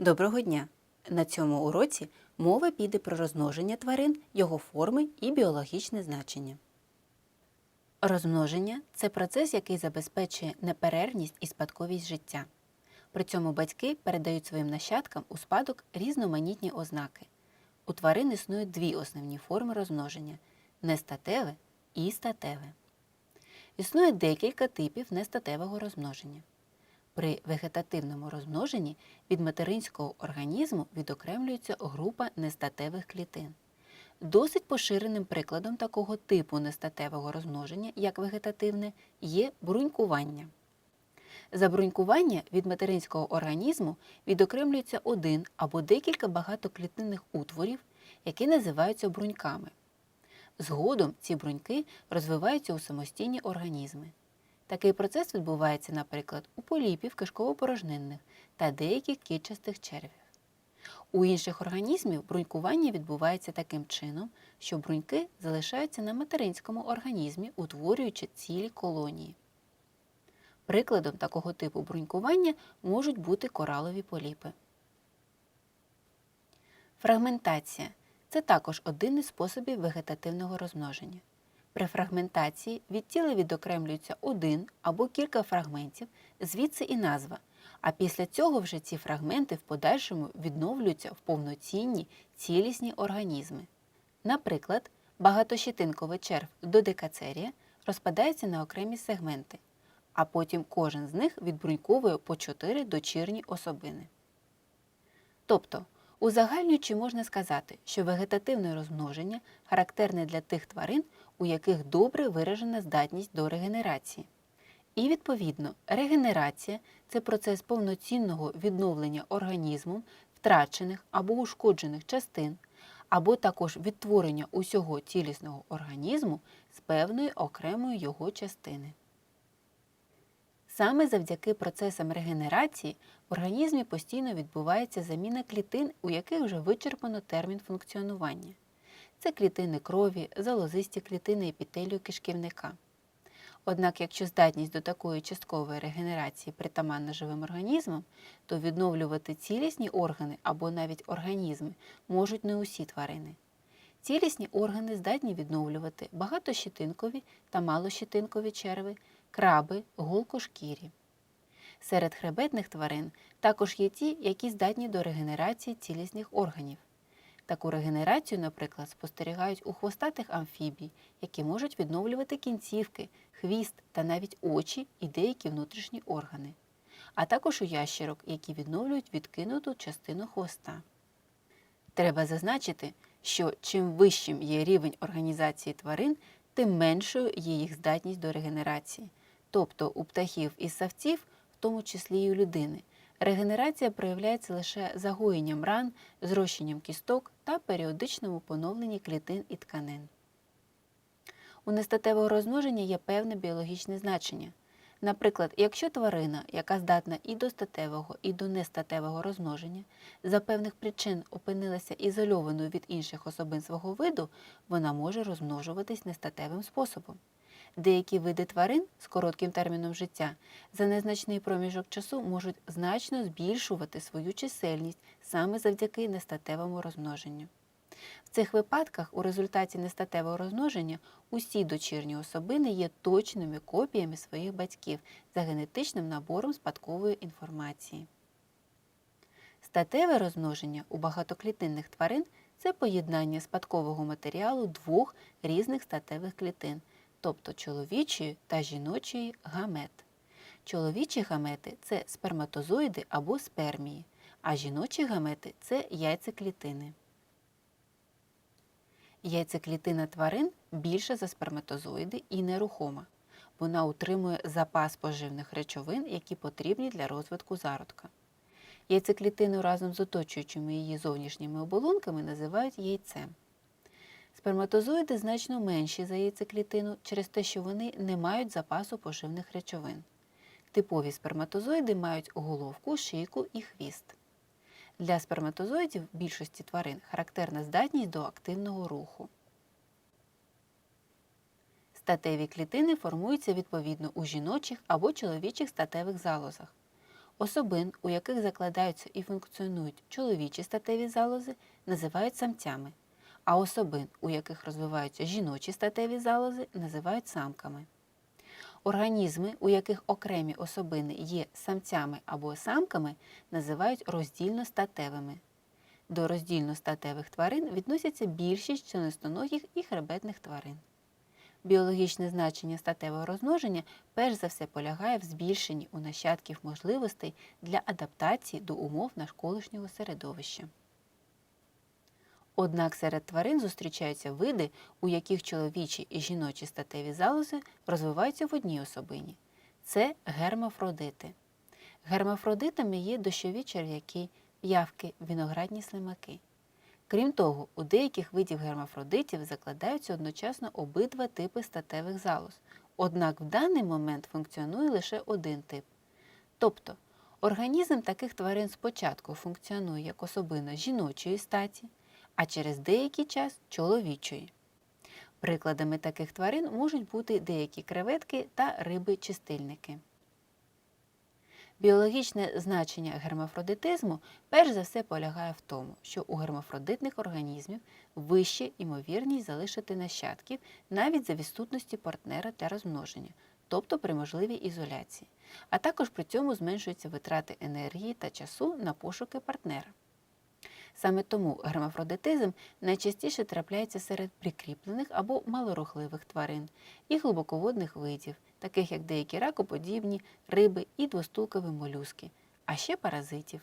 Доброго дня! На цьому уроці мова піде про розмноження тварин, його форми і біологічне значення. Розмноження це процес, який забезпечує неперервність і спадковість життя. При цьому батьки передають своїм нащадкам у спадок різноманітні ознаки. У тварин існують дві основні форми розмноження нестатеве і статеве. Існує декілька типів нестатевого розмноження. При вегетативному розмноженні від материнського організму відокремлюється група нестатевих клітин. Досить поширеним прикладом такого типу нестатевого розмноження, як вегетативне, є брунькування. За брунькування від материнського організму відокремлюється один або декілька багатоклітинних утворів, які називаються бруньками. Згодом ці бруньки розвиваються у самостійні організми. Такий процес відбувається, наприклад, у поліпів кишково-порожнинних та деяких кітчастих червів. У інших організмів брунькування відбувається таким чином, що бруньки залишаються на материнському організмі, утворюючи цілі колонії. Прикладом такого типу брунькування можуть бути коралові поліпи. Фрагментація це також один із способів вегетативного розмноження. При фрагментації від тіла відокремлюється один або кілька фрагментів, звідси і назва, а після цього вже ці фрагменти в подальшому відновлюються в повноцінні цілісні організми. Наприклад, багатощетинковий черв додекацерія розпадається на окремі сегменти, а потім кожен з них відбруньковує по чотири дочірні особини. Тобто, узагальнюючи можна сказати, що вегетативне розмноження характерне для тих тварин, у яких добре виражена здатність до регенерації. І, відповідно, регенерація це процес повноцінного відновлення організмом втрачених або ушкоджених частин, або також відтворення усього цілісного організму з певної окремої його частини. Саме завдяки процесам регенерації в організмі постійно відбувається заміна клітин, у яких вже вичерпано термін функціонування. Це клітини крові, залозисті клітини епітелію кишківника. Однак, якщо здатність до такої часткової регенерації притаманна живим організмам, то відновлювати цілісні органи або навіть організми можуть не усі тварини. Цілісні органи здатні відновлювати багатощетинкові та малощетинкові черви, краби, голкошкірі. Серед хребетних тварин також є ті, які здатні до регенерації цілісних органів. Таку регенерацію, наприклад, спостерігають у хвостатих амфібій, які можуть відновлювати кінцівки, хвіст та навіть очі і деякі внутрішні органи, а також у ящерок, які відновлюють відкинуту частину хвоста. Треба зазначити, що чим вищим є рівень організації тварин, тим меншою є їх здатність до регенерації. Тобто у птахів і савців, в тому числі і у людини, Регенерація проявляється лише загоєнням ран, зрощенням кісток та періодичному поновленні клітин і тканин. У нестатевого розмноження є певне біологічне значення. Наприклад, якщо тварина, яка здатна і до статевого, і до нестатевого розмноження, за певних причин опинилася ізольованою від інших особин свого виду, вона може розмножуватись нестатевим способом. Деякі види тварин з коротким терміном життя за незначний проміжок часу можуть значно збільшувати свою чисельність саме завдяки нестатевому розмноженню. В цих випадках у результаті нестатевого розмноження усі дочірні особини є точними копіями своїх батьків за генетичним набором спадкової інформації. Статеве розмноження у багатоклітинних тварин це поєднання спадкового матеріалу двох різних статевих клітин тобто чоловічої та жіночої гамет. Чоловічі гамети це сперматозоїди або спермії, а жіночі гамети це яйцеклітини. Яйцеклітина тварин більша за сперматозоїди і нерухома. Вона утримує запас поживних речовин, які потрібні для розвитку зародка. Яйцеклітину разом з оточуючими її зовнішніми оболонками називають яйцем. Сперматозоїди значно менші за яйцеклітину через те, що вони не мають запасу поживних речовин. Типові сперматозоїди мають головку, шийку і хвіст. Для сперматозоїдів більшості тварин характерна здатність до активного руху. Статеві клітини формуються відповідно у жіночих або чоловічих статевих залозах. Особин, у яких закладаються і функціонують чоловічі статеві залози, називають самцями, а особин, у яких розвиваються жіночі статеві залози, називають самками. Організми, у яких окремі особини є самцями або самками, називають роздільно-статевими. До роздільно-статевих тварин відносяться більшість членистоногих і хребетних тварин. Біологічне значення статевого розмноження перш за все полягає в збільшенні у нащадків можливостей для адаптації до умов навколишнього середовища. Однак серед тварин зустрічаються види, у яких чоловічі і жіночі статеві залози розвиваються в одній особині. Це гермафродити. Гермафродитами є дощові черв'яки, п'явки, виноградні слимаки. Крім того, у деяких видів гермафродитів закладаються одночасно обидва типи статевих залоз. Однак в даний момент функціонує лише один тип. Тобто, організм таких тварин спочатку функціонує як особина жіночої статі, а через деякий час чоловічої. Прикладами таких тварин можуть бути деякі креветки та риби-чистильники. Біологічне значення гермафродитизму перш за все полягає в тому, що у гермафродитних організмів вища ймовірність залишити нащадків навіть за відсутності партнера для розмноження, тобто при можливій ізоляції, а також при цьому зменшуються витрати енергії та часу на пошуки партнера. Саме тому гермафродитизм найчастіше трапляється серед прикріплених або малорухливих тварин і глибоководних видів, таких як деякі ракоподібні, риби і двостулкові молюски, а ще паразитів.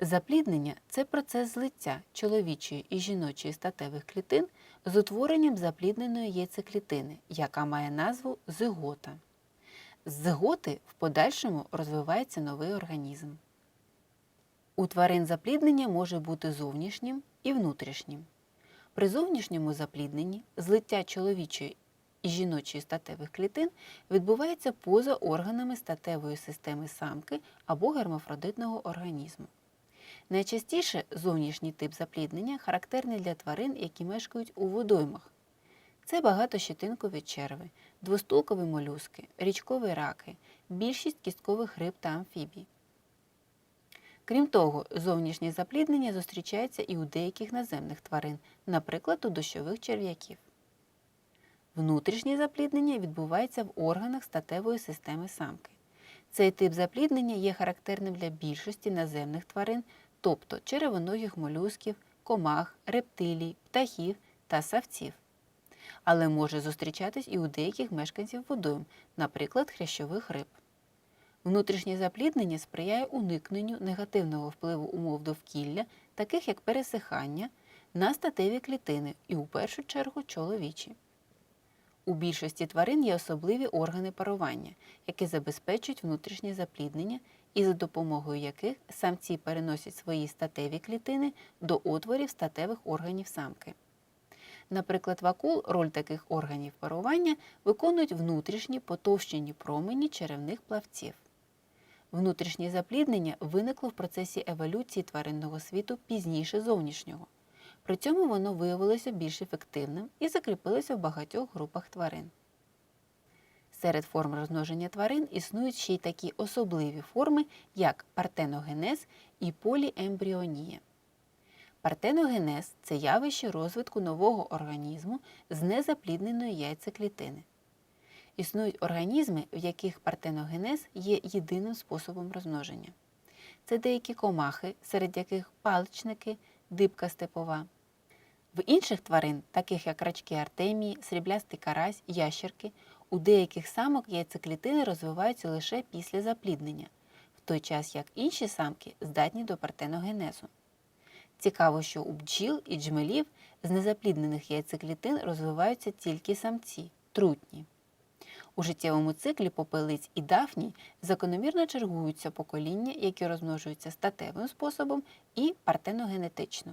Запліднення це процес злиття чоловічої і жіночої статевих клітин з утворенням заплідненої яйцеклітини, яка має назву зигота. З зиготи в подальшому розвивається новий організм. У тварин запліднення може бути зовнішнім і внутрішнім. При зовнішньому заплідненні злиття чоловічої і жіночої статевих клітин відбувається поза органами статевої системи самки або гермафродитного організму. Найчастіше зовнішній тип запліднення характерний для тварин, які мешкають у водоймах. Це багатощетинкові черви, двостулкові молюски, річкові раки, більшість кісткових риб та амфібій. Крім того, зовнішнє запліднення зустрічається і у деяких наземних тварин, наприклад, у дощових черв'яків. Внутрішнє запліднення відбувається в органах статевої системи самки. Цей тип запліднення є характерним для більшості наземних тварин, тобто черевоногих молюсків, комах, рептилій, птахів та савців. Але може зустрічатись і у деяких мешканців водойм, наприклад, хрящових риб. Внутрішнє запліднення сприяє уникненню негативного впливу умов довкілля, таких як пересихання, на статеві клітини і у першу чергу чоловічі. У більшості тварин є особливі органи парування, які забезпечують внутрішнє запліднення і за допомогою яких самці переносять свої статеві клітини до отворів статевих органів самки. Наприклад, в акул роль таких органів парування виконують внутрішні потовщені промені черевних плавців. Внутрішнє запліднення виникло в процесі еволюції тваринного світу пізніше зовнішнього. При цьому воно виявилося більш ефективним і закріпилося в багатьох групах тварин. Серед форм розмноження тварин існують ще й такі особливі форми, як партеногенез і поліембріонія. Партеногенез це явище розвитку нового організму з незаплідненої яйцеклітини. Існують організми, в яких партеногенез є єдиним способом розмноження. Це деякі комахи, серед яких паличники, дибка степова. В інших тварин, таких як рачки артемії, сріблястий карась, ящерки, у деяких самок яйцеклітини розвиваються лише після запліднення, в той час як інші самки здатні до партеногенезу. Цікаво, що у бджіл і джмелів з незапліднених яйцеклітин розвиваються тільки самці трутні. У життєвому циклі попелиць і дафній закономірно чергуються покоління, які розмножуються статевим способом і партеногенетично.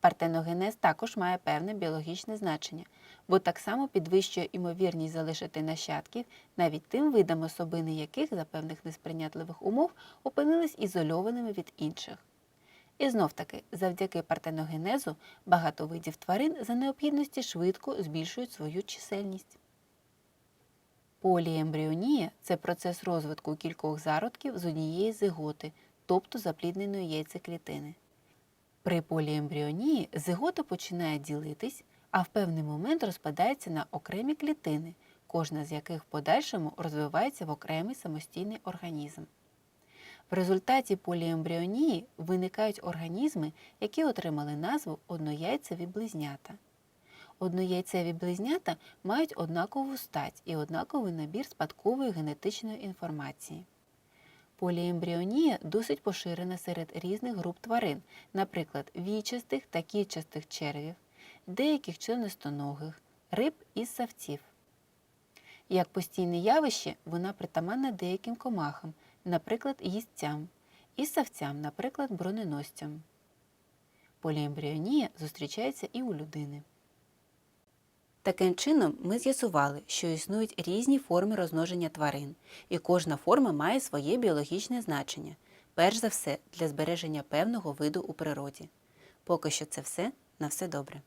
Партеногенез також має певне біологічне значення, бо так само підвищує імовірність залишити нащадків навіть тим видам особини яких за певних несприйнятливих умов опинились ізольованими від інших. І знов таки, завдяки партеногенезу багато видів тварин за необхідності швидко збільшують свою чисельність. Поліембріонія це процес розвитку кількох зародків з однієї зиготи, тобто заплідненої яйцеклітини. При поліембріонії зигота починає ділитись, а в певний момент розпадається на окремі клітини, кожна з яких в подальшому розвивається в окремий самостійний організм. В результаті поліембріонії виникають організми, які отримали назву однояйцеві близнята. Однояйцеві близнята мають однакову стать і однаковий набір спадкової генетичної інформації. Поліембріонія досить поширена серед різних груп тварин, наприклад, вічастих та кітчастих червів, деяких членистоногих, риб і ссавців. Як постійне явище, вона притаманна деяким комахам, наприклад, їстцям, і ссавцям, наприклад, броненосцям. Поліембріонія зустрічається і у людини. Таким чином, ми з'ясували, що існують різні форми розмноження тварин, і кожна форма має своє біологічне значення, перш за все для збереження певного виду у природі. Поки що це все. На все добре.